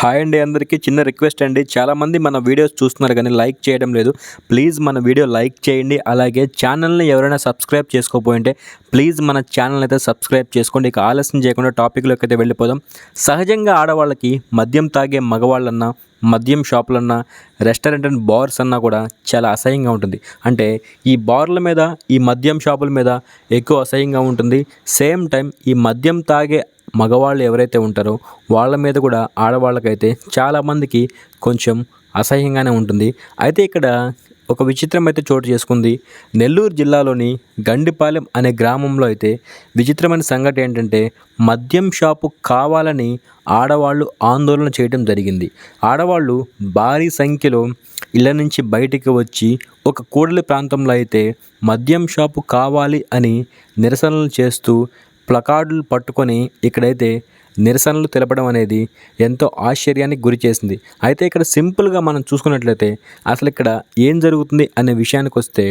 Hi అండి అందరికీ. చిన్న రిక్వెస్ట్ అండి. చాలామంది మన వీడియోస్ చూస్తున్నారు కానీ లైక్ చేయడం లేదు. ప్లీజ్ మన వీడియో లైక్ చేయండి. అలాగే ఛానల్ని ఎవరైనా సబ్స్క్రైబ్ చేసుకోపోయింటే ప్లీజ్ మన ఛానల్ అయితే సబ్స్క్రైబ్ చేసుకోండి. ఇక ఆలస్యం చేయకుండా టాపిక్లోకి అయితే వెళ్ళిపోదాం. సహజంగా ఆడవాళ్ళకి మద్యం తాగే మగవాళ్ళన్నా మద్యం షాపులన్నా రెస్టారెంట్ అండ్ బార్స్ అన్నా కూడా చాలా అసహ్యంగా ఉంటుంది. అంటే ఈ బార్ల మీద ఈ మద్యం షాపుల మీద ఎక్కువ అసహ్యంగా ఉంటుంది. సేమ్ టైం ఈ మద్యం తాగే మగవాళ్ళు ఎవరైతే ఉంటారో వాళ్ళ మీద కూడా ఆడవాళ్ళకైతే చాలామందికి కొంచెం అసహ్యంగానే ఉంటుంది. అయితే ఇక్కడ ఒక విచిత్రం అయితే చోటు చేసుకుంది. నెల్లూరు జిల్లాలోని గండిపాలెం అనే గ్రామంలో అయితే విచిత్రమైన సంఘటన ఏంటంటే మద్యం షాపు కావాలని ఆడవాళ్ళు ఆందోళన చేయడం జరిగింది. ఆడవాళ్ళు భారీ సంఖ్యలో ఇళ్ళ నుంచి బయటికి వచ్చి ఒక కూడలి ప్రాంతంలో అయితే మద్యం షాపు కావాలి అని నిరసనలు చేస్తూ ప్లకార్డులు పట్టుకొని ఇక్కడైతే నిరసనలు తెలపడం అనేది ఎంతో ఆశ్చర్యానికి గురి చేసింది. అయితే ఇక్కడ సింపుల్గా మనం చూసుకున్నట్లయితే అసలు ఇక్కడ ఏం జరుగుతుంది అనే విషయానికి వస్తే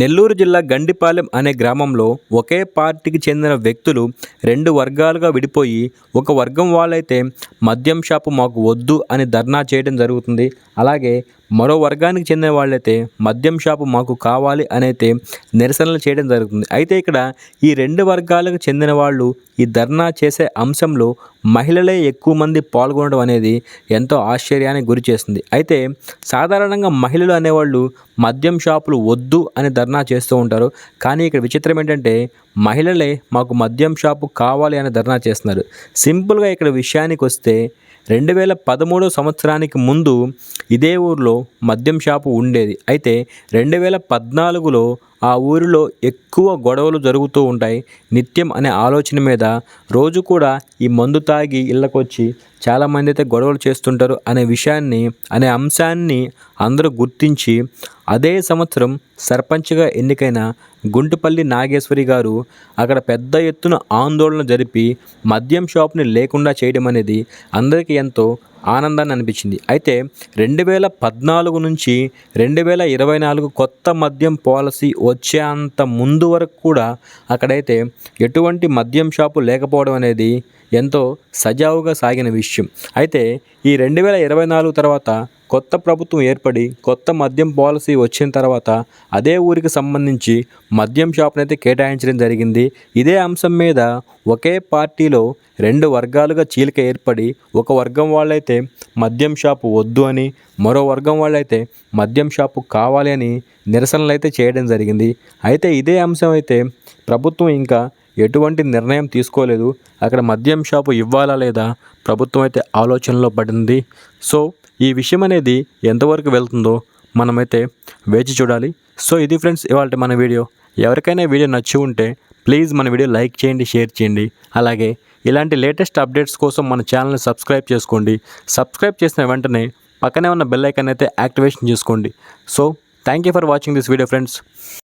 నెల్లూరు జిల్లా గండిపాలెం అనే గ్రామంలో ఒకే పార్టీకి చెందిన వ్యక్తులు రెండు వర్గాలుగా విడిపోయి ఒక వర్గం వాళ్ళైతే మద్యం షాపు మాకు వద్దు అని ధర్నా చేయడం జరుగుతుంది. అలాగే మరో వర్గానికి చెందిన వాళ్ళైతే మద్యం షాపు మాకు కావాలి అని అయితే నిరసనలు చేయడం జరుగుతుంది. అయితే ఇక్కడ ఈ రెండు వర్గాలకు చెందిన వాళ్ళు ఈ ధర్నా చేసే అంశంలో మహిళలే ఎక్కువ మంది పాల్గొనడం అనేది ఎంతో ఆశ్చర్యానికి గురి చేస్తుంది. అయితే సాధారణంగా మహిళలు అనేవాళ్ళు మద్యం షాపులు వద్దు అని ధర్నా చేస్తూ ఉంటారు. కానీ ఇక్కడ విచిత్రం ఏంటంటే మహిళలే మాకు మద్యం షాపు కావాలి అని ధర్నా చేస్తున్నారు. సింపుల్గా ఇక్కడ విషయానికి వస్తే రెండు వేల పదమూడో సంవత్సరానికి ముందు ఇదే ఊరిలో మద్యం షాపు ఉండేది. అయితే రెండు వేల పద్నాలుగులో ఆ ఊరిలో ఎక్కువ గొడవలు జరుగుతూ ఉంటాయి. నిత్యం అనే ఆలోచన మీద రోజు కూడా ఈ మందు తాగి ఇళ్ళకొచ్చి చాలామంది అయితే గొడవలు చేస్తుంటారు అనే విషయాన్ని అనే అంశాన్ని అందరూ గుర్తించి అదే సంవత్సరం సర్పంచ్గా ఎన్నికైన గుంటుపల్లి నాగేశ్వరి గారు అక్కడ పెద్ద ఎత్తున ఆందోళన జరిపి మద్యం షాప్ని లేకుండా చేయడం అనేది అందరికీ ఎంతో ఆనందాన్ని అనిపించింది. అయితే రెండు వేల పద్నాలుగు నుంచి రెండు వేల ఇరవై నాలుగు కొత్త మద్యం పాలసీ వచ్చేంత ముందు వరకు కూడా అక్కడైతే ఎటువంటి మద్యం షాపు లేకపోవడం అనేది ఎంతో సజావుగా సాగిన విషయం. అయితే ఈ రెండు వేల ఇరవై నాలుగు తర్వాత కొత్త ప్రభుత్వం ఏర్పడి కొత్త మద్యం పాలసీ వచ్చిన తర్వాత అదే ఊరికి సంబంధించి మద్యం షాప్ని అయితే కేటాయించడం జరిగింది. ఇదే అంశం మీద ఒకే పార్టీలో రెండు వర్గాలుగా చీలిక ఏర్పడి ఒక వర్గం వాళ్ళైతే మద్యం షాపు వద్దు అని మరో వర్గం వాళ్ళైతే మద్యం షాపు కావాలి అని నిరసనలు అయితే చేయడం జరిగింది. అయితే ఇదే అంశం అయితే ప్రభుత్వం ఇంకా ఎటువంటి నిర్ణయం తీసుకోలేదు. అక్కడ మద్యం షాపు ఇవ్వాలా లేదా ప్రభుత్వం అయితే ఆలోచనలో పడింది. సో ఈ విషయం అనేది ఎంతవరకు వెళ్తుందో మనమైతే వేచి చూడాలి. సో ఇది ఫ్రెండ్స్ ఇవాళ మన వీడియో. ఎవరికైనా వీడియో నచ్చి ఉంటే ప్లీజ్ మన వీడియో లైక్ చేయండి షేర్ చేయండి. అలాగే ఇలాంటి లేటెస్ట్ అప్డేట్స్ కోసం మన ఛానల్ని సబ్స్క్రైబ్ చేసుకోండి. సబ్స్క్రైబ్ చేసిన వెంటనే పక్కనే ఉన్న బెల్ ఐకాన్ అయితే యాక్టివేషన్ చేసుకోండి. So thank you for watching this video friends.